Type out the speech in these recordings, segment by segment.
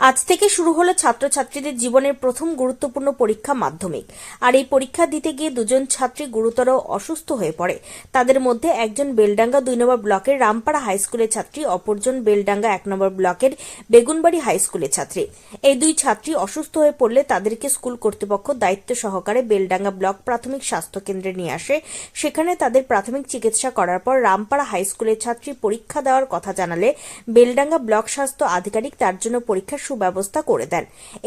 আজ থেকে শুরু হলো ছাত্রছাত্রীদের জীবনের প্রথম গুরুত্বপূর্ণ পরীক্ষা মাধ্যমিক। আর এই পরীক্ষা দিতে গিয়ে দুজন ছাত্রী গুরুতর অসুস্থ হয়ে পড়ে। তাদের মধ্যে একজন বেলডাঙ্গা দুই নম্বর ব্লকের রামপাড়া হাই স্কুলের ছাত্রী, অপরজন বেলডাঙ্গা এক নম্বর ব্লকের বেগুনবাড়ি হাই স্কুলের ছাত্রী। এই দুই ছাত্রী অসুস্থ হয়ে পড়লে তাদেরকে স্কুল কর্তৃপক্ষ দায়িত্ব সহকারে বেলডাঙ্গা ব্লক প্রাথমিক স্বাস্থ্য কেন্দ্রে নিয়ে আসে। সেখানে তাদের প্রাথমিক চিকিৎসা করার পর রামপাড়া হাই স্কুলের ছাত্রী পরীক্ষা দেওয়ার কথা জানালে বেলডাঙ্গা ব্লক স্বাস্থ্য আধিকারিক তার জন্য পরীক্ষার সুব্যবস্থা করে দেন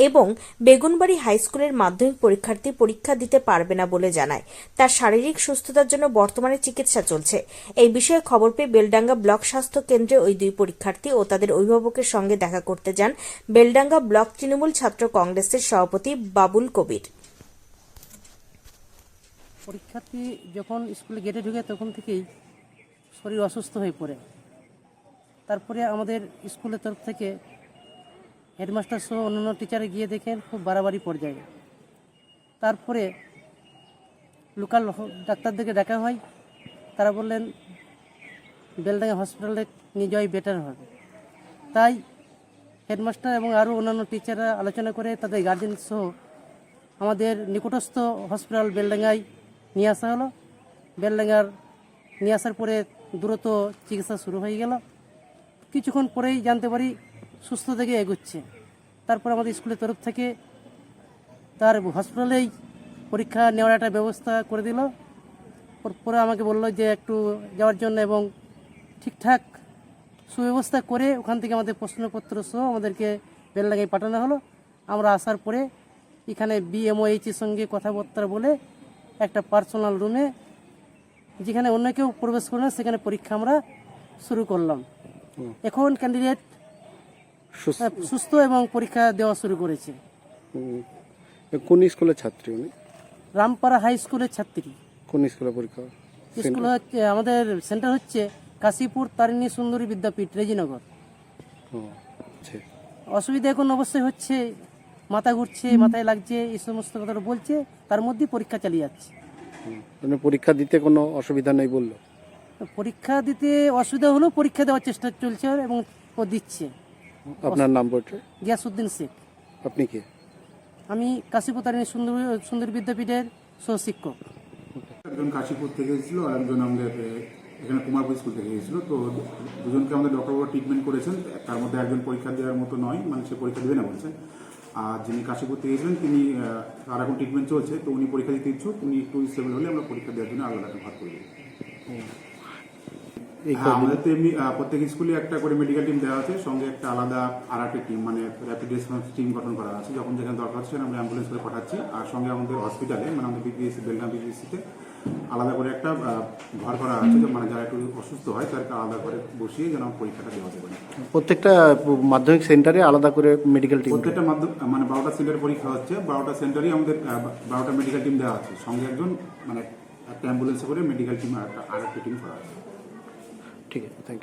এবং বেগুনবাড়ি হাই স্কুলের মাধ্যমিক পরীক্ষার্থী পরীক্ষা দিতে পারবে না বলে জানায়। তার শারীরিক সুস্থতার জন্য বর্তমানে চিকিৎসা চলছে। এই বিষয়ে খবর পেয়ে বেলডাঙ্গা ব্লক স্বাস্থ্য কেন্দ্রে ওই দুই পরীক্ষার্থী ও তাদের অভিভাবকের সঙ্গে দেখা করতে যান বেলডাঙ্গা ব্লক তৃণমূল ছাত্র কংগ্রেসের সভাপতি বাবুল কবির। পরীক্ষার্থী যখন স্কুলে গেটে ঢুকে তখন থেকেই শরীর অসুস্থ হয়ে পড়ে। তারপরে আমাদের স্কুলের তরফ থেকে হেডমাস্টার সহ অন্যান্য টিচারে গিয়ে দেখেন খুব বাড়াবাড়ি পর্যায়ে। তারপরে লোকাল ডাক্তারদেরকে ডাকা হয়। তারা বললেন, বেলডাঙ্গা হসপিটালে নিয়ে যাওয়াই বেটার হবে। তাই হেডমাস্টার এবং আরও অন্যান্য টিচাররা আলোচনা করে তাদের গার্জেন সহ আমাদের নিকটস্থ হসপিটাল বেলডাঙ্গায় নিয়ে আসা হলো। বেলডাঙ্গার নিয়ে আসার পরে দ্রুত চিকিৎসা শুরু হয়ে গেল। কিছুক্ষণ পরেই জানতে পারি সুস্থ থেকে এগোচ্ছে। তারপর আমাদের স্কুলের তরফ থেকে তার হসপিটালেই পরীক্ষা নেওয়ার একটা ব্যবস্থা করে দিল। পরে আমাকে বলল যে একটু যাওয়ার জন্য এবং ঠিকঠাক সুব্যবস্থা করে ওখান থেকে আমাদের প্রশ্নপত্র সহ আমাদেরকে বেলডাঙ্গায় পাঠানো হলো। আমরা আসার পরে এখানে বিএমওএইচ এর সঙ্গে কথাবার্তা বলে একটা পার্সোনাল রুমে যেখানে অন্য কেউ প্রবেশ করে না সেখানে পরীক্ষা আমরা শুরু করলাম। এখন ক্যান্ডিডেট সুস্থ। এবং পরীক্ষা দেওয়া শুরু করেছে। কোন স্কুলের ছাত্রী উনি? রামপাড়া হাই স্কুলের ছাত্রী। কোন স্কুলে পরীক্ষা? স্কুল হচ্ছে আমাদের সেন্টার হচ্ছে কাশীপুর তারিণী সুন্দরী বিদ্যাপীঠ রেজিনগর। আচ্ছা। অসুবিধা এখন অবশ্যই হচ্ছে মাথা ঘুরছে মাথায় লাগছে এই সমস্ত কথাটা বলছে তার মধ্যেই পরীক্ষা চালিয়ে যাচ্ছে। মানে পরীক্ষা দিতে কোনো অসুবিধা নেই বলল? পরীক্ষা দিতে অসুবিধা হলেও পরীক্ষা দেওয়ার চেষ্টা চলছে এবং ও দিচ্ছে। আপনার নাম বলছে গিয়াসুদ্দিন শেখ। আপনি কি? আমি কাশীপুতারিণী সুন্দর সুন্দর বিদ্যাপীঠের সহশিক্ষক। একজন কাশীপুর থেকে এসেছিল আর একজন আমাদের এখানে কুমারপুর স্কুল থেকে এসেছিল। তো দুজনকে আমাদের ডক্টরবাবু ট্রিটমেন্ট করেছেন। তার মধ্যে একজন পরীক্ষা দেওয়ার মতো নয় মানে সে পরীক্ষা দেবে না বলছে। আর যিনি কাশীপুর থেকে এসেছিলেন তিনি তার এখন ট্রিটমেন্ট চলছে। তো উনি পরীক্ষা দিতে ইচ্ছুক উনি একটু স্টেবল হলে আমরা পরীক্ষা দেওয়ার জন্য আলাদা ভাগ করে এই হ্যাঁ আমাদের তো এমনি প্রত্যেক স্কুলে একটা করে মেডিকেল টিম দেওয়া আছে সঙ্গে একটা আলাদা আর একটা টিম মানে র্যাপিড রেসপন্স টিম গঠন করা আছে। যখন যেখানে দরকার হচ্ছে আমরা অ্যাম্বুলেন্স করে পাঠাচ্ছি আর সঙ্গে আমাদের হসপিটালে মানে আমাদের বিপিএসসি বেলগাম বিপিএসসিতে আলাদা করে একটা ঘর করা আছে মানে যারা একটু অসুস্থ হয় তাদেরকে আলাদা করে বসিয়ে যেন পরীক্ষাটা দেওয়া যাবে প্রত্যেকটা মাধ্যমিক সেন্টারে আলাদা করে মেডিকেল টিম প্রত্যেকটা মাধ্যম মানে বারোটা সিটের পরীক্ষা হচ্ছে বারোটা সেন্টারই আমাদের বারোটা মেডিকেল টিম দেওয়া আছে। সঙ্গে একজন মানে একটা অ্যাম্বুলেন্সে করে মেডিকেল টিম আর একটা আর একটা টিম করা আছে। ठीक है थैंक यू